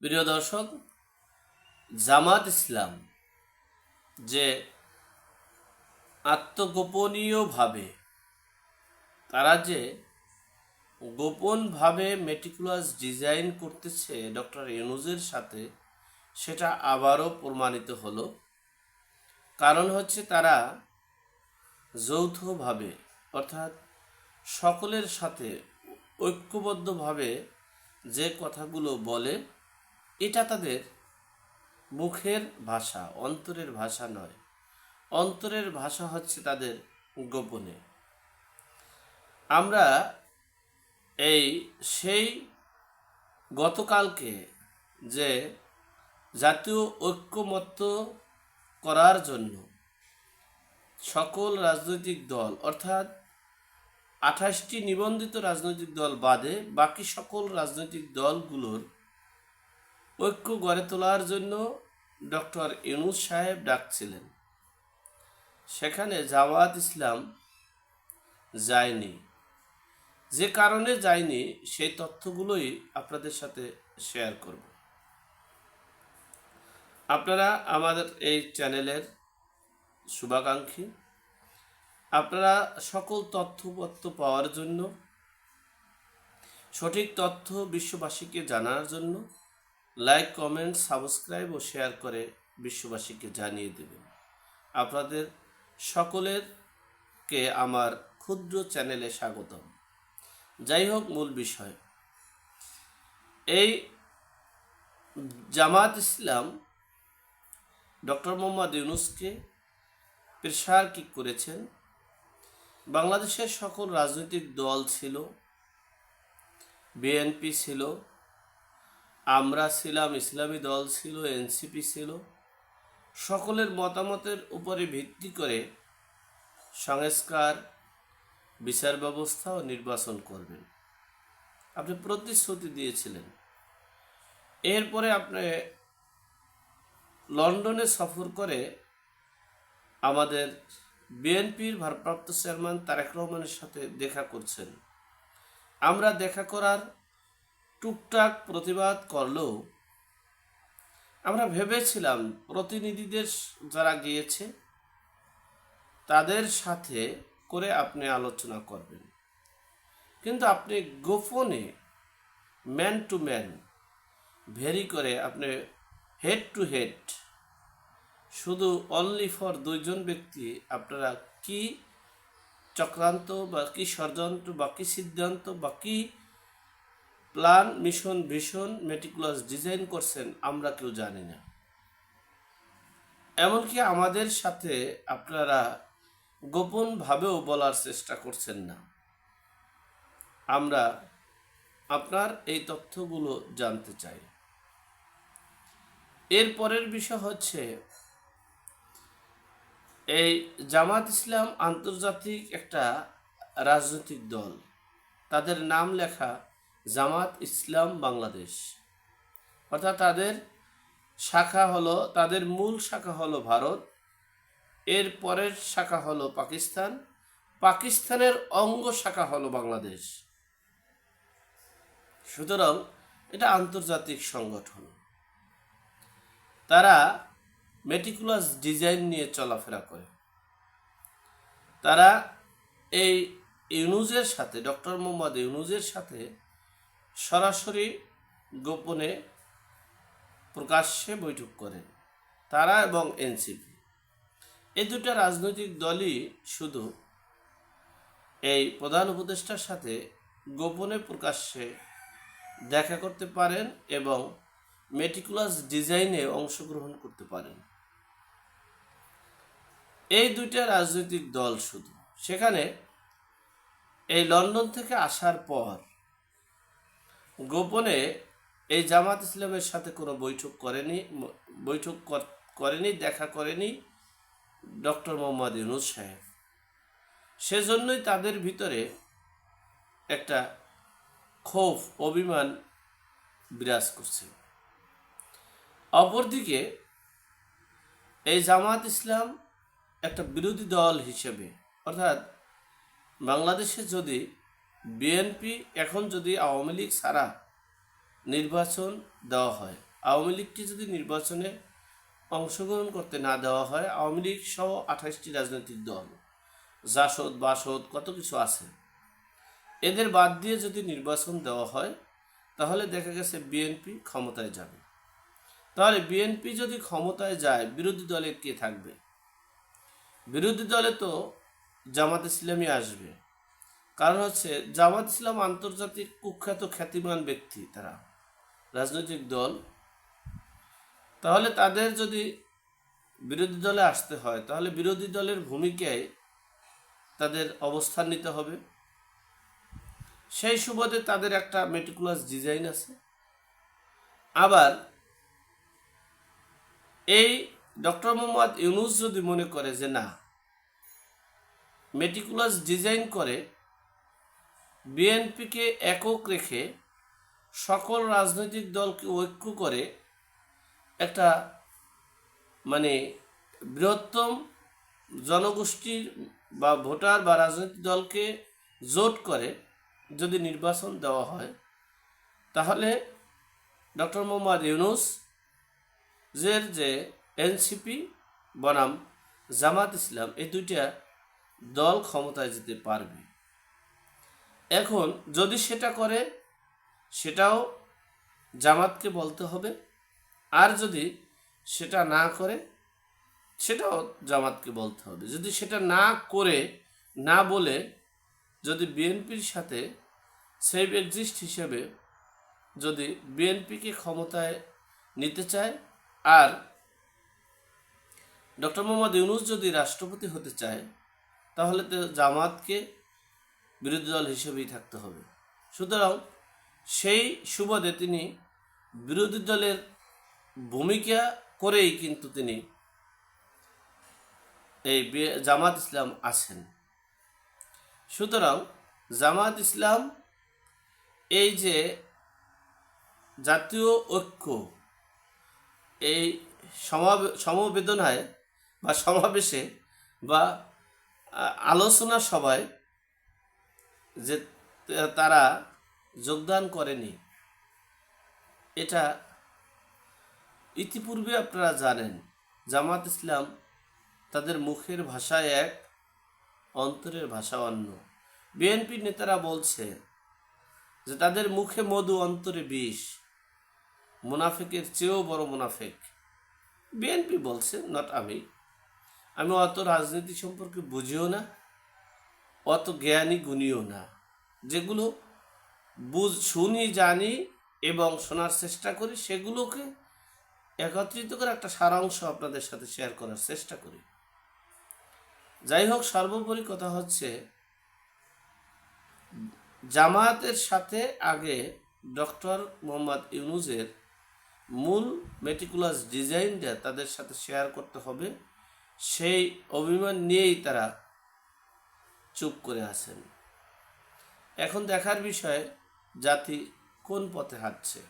প্রিয় দর্শক, জামাত ইসলাম যে আত্মগোপনীয়ভাবে, তারা যে গোপনভাবে মেটিকুলাস ডিজাইন করতেছে ডক্টর ইউনুজের সাথে, সেটা আবারও প্রমাণিত হলো। কারণ হচ্ছে তারা যৌথভাবে, অর্থাৎ সকলের সাথে ঐক্যবদ্ধভাবে যে কথাগুলো বলে এটা তাদের মুখের ভাষা, অন্তরের ভাষা নয়। অন্তরের ভাষা হচ্ছে তাদের গোপনে। আমরা এই সেই গতকালকে যে জাতীয় ঐক্যমত্য করার জন্য সকল রাজনৈতিক দল, অর্থাৎ আঠাশটি নিবন্ধিত রাজনৈতিক দল বাদে বাকি সকল রাজনৈতিক দলগুলোর ঐক্য গড়ে তোলার জন্য ডক্টর ইউনুস সাহেব ডাকছিলেন। সেখানে জামাত ইসলাম যায়নি। যে কারণে যায়নি, সেই তথ্যগুলোই আপনাদের সাথে শেয়ার করব। আপনারা আমাদের এই চ্যানেলের শুভাকাঙ্ক্ষী। আপনারা সকল তথ্যপত্র পাওয়ার জন্য, সঠিক তথ্য বিশ্ববাসীকে জানার জন্য লাইক কমেন্ট সাবস্ক্রাইব ও শেয়ার করে বিশ্ববাসীকে জানিয়ে দেবেন। আপনাদের সকলের কে আমার ক্ষুদ্র চ্যানেলে স্বাগতম। যাই হোক, মূল বিষয়। এই জামাত ইসলাম ডক্টর মোহাম্মদ ইউনুসকে প্রেশার কি করেছেন? বাংলাদেশের সকল রাজনৈতিক দল ছিল বিএনপি ছিল আমরা ছিলাম, ইসলামী দল ছিল, এনসিপি ছিল, সকলের মতামতের উপরে ভিত্তি করে সংস্কার, বিচার ব্যবস্থা ও নির্বাচন করবেন। আপনি প্রতিশ্রুতি দিয়েছিলেন। এরপরে আপনি লন্ডনে সফর করে আমাদের বিএনপির ভারপ্রাপ্ত চেয়ারম্যান তারেক রহমানের সাথে দেখা করছেন। আমরা দেখা করার টুকটাক প্রতিবাদ করলেও আমরা ভেবেছিলাম প্রতিনিধিদের যারা গিয়েছে, তাদের সাথে করে আপনি আলোচনা করবেন। কিন্তু আপনি গোপনে ম্যান টু ম্যান ভেরি করে আপনি হেড টু হেড শুধু অনলি ফর দুইজন ব্যক্তি, আপনারা কি চক্রান্ত বা কি ষড়যন্ত্র বা কি সিদ্ধান্ত বা কি plan, mission, vision, meticulous design করছেন, আমরা কেউ জানি না। এমনকি আমাদের সাথে আপনারা গোপনভাবেও বলার চেষ্টা করছেন না। আমরা আপনার এই তথ্যগুলো জানতে চাই। এর পরের বিষয় হচ্ছে, এই জামাত ইসলাম আন্তর্জাতিক একটা রাজনৈতিক দল। তাদের নাম লেখা জামাত ইসলাম বাংলাদেশ। অর্থাৎ তাদের শাখা হলো, তাদের মূল শাখা হলো ভারত, এর পরের শাখা হলো পাকিস্তান, পাকিস্তানের অঙ্গ শাখা হলো বাংলাদেশ। সুতরাং এটা আন্তর্জাতিক সংগঠন। তারা মেটিকুলাস ডিজাইন নিয়ে চলাফেরা করে। তারা এই ইউনুজের সাথে, ডক্টর মোহাম্মদ ইউনুজের সাথে সরাসরি গোপনে প্রকাশ্যে বৈঠক করেন তারা এবং এনসিপি। এই দুটো রাজনৈতিক দলই শুধু এই প্রধান উপদেষ্টার সাথে গোপনে প্রকাশ্যে দেখা করতে পারেন এবং মেটিকুলাস ডিজাইনে অংশগ্রহণ করতে পারেন। এই দুইটা রাজনৈতিক দল শুধু। সেখানে এই লন্ডন থেকে আসার পর গোপনে এই জামাত ইসলামের সাথে কোনো বৈঠক করেনি বৈঠক করেনি, দেখা করেনি ডক্টর মোহাম্মদ ইউনুস সাহেব। সেজন্যই তাদের ভিতরে একটা ক্ষোভ, অভিমান বিরাজ করছে। অপরদিকে এই জামাত ইসলাম একটা বিরোধী দল হিসেবে, অর্থাৎ বাংলাদেশে যদি বিএনপি এখন যদি আওয়ামী লীগ ছাড়া নির্বাচন দেওয়া হয়, আওয়ামী লীগকে যদি নির্বাচনে অংশগ্রহণ করতে না দেওয়া হয়, আওয়ামী লীগ সহ আঠাশটি রাজনৈতিক দল, জাসদ, বাসদ, কত কিছু আছে, এদের বাদ দিয়ে যদি নির্বাচন দেওয়া হয়, তাহলে দেখা গেছে বিএনপি ক্ষমতায় যাবে। তাহলে বিএনপি যদি ক্ষমতায় যায়, বিরোধী দলে কে থাকবে? বিরোধী দলে তো জামাত ইসলামই আসবে। কারণ হচ্ছে জামাত ইসলাম আন্তর্জাতিক কুখ্যাত খ্যাতিমান ব্যক্তি তারা, রাজনৈতিক দল। তাহলে তাদের যদি বিরোধী দলে আসতে হয়, তাহলে বিরোধী দলের ভূমিকায় তাদের অবস্থান নিতে হবে। সেই সুবাদে তাদের একটা মেটিকুলাস ডিজাইন আছে। আবার এই ডক্টর মোহাম্মদ ইউনুস যদি মনে করে যে না মেটিকুলাস ডিজাইন করে বিএনপিকে একক রেখে সকল রাজনৈতিক দলকে ঐক্য করে একটা মানে বৃহত্তম জনগোষ্ঠীর বা ভোটার বা রাজনৈতিক দলকে জোট করে যদি নির্বাচন দেওয়া হয়, তাহলে ডক্টর মোহাম্মদ ইউনুস, জের যে এনসিপি, বনাম, জামাত ইসলাম এই দুইটা দল ক্ষমতায় যেতে পারবে। এখন যদি সেটা করে, সেটাও জামাতকে বলতে হবে। আর যদি সেটা না করে, সেটাও জামাতকে বলতে হবে। যদি সেটা না করে, না বলে, যদি বিএনপির সাথে সেভ এক্সিস্ট হিসেবে যদি বিএনপিকে ক্ষমতায় নিতে চায়, আর ডক্টর মোহাম্মদ ইউনুস যদি রাষ্ট্রপতি হতে চায়, তাহলে তো জামাতকে বিরোধী দল হিসেবেই থাকতে হবে। সুতরাং সেই সুবাদে তিনি বিরোধী দলের ভূমিকা করেই কিন্তু তিনি এই জামাত ইসলাম আছেন। সুতরাং জামাত ইসলাম এই যে জাতীয় ঐক্য, এই সমাবে সমবেদনায় বা সমাবেশে বা আলোচনা সভায় যে তারা যোগদান করেনি। এটা ইতিপূর্বে আপনারা জানেন, জামাত ইসলাম তাদের মুখের ভাষা এক, অন্তরের ভাষা অন্য। বিএনপি নেতারা বলছে যে তাদের মুখে মধু, অন্তরে বিষ। মুনাফেকের চেয়েও বড় মুনাফেক। বিএনপি বলছে নট আমি। আমি অত রাজনীতি সম্পর্কে বুঝিও না। অত জ্ঞানী গুণীও না। যেগুলো বুঝ, শুনি, জানি এবং শোনার চেষ্টা করি, সেগুলোকে একত্রিত করে একটা সারাংশ আপনাদের সাথে শেয়ার করার চেষ্টা করি। যাই হোক, সর্বোপরি কথা হচ্ছে, জামায়াতের সাথে আগে ডক্টর মোহাম্মদ ইউনুজের মূল মেটিকুলাস ডিজাইনটা তাদের সাথে শেয়ার করতে হবে, সেই অভিমান নিয়েই তারা চুপ করে আছেন। এখন দেখার বিষয় জাতি কোন পথে হাঁটছে?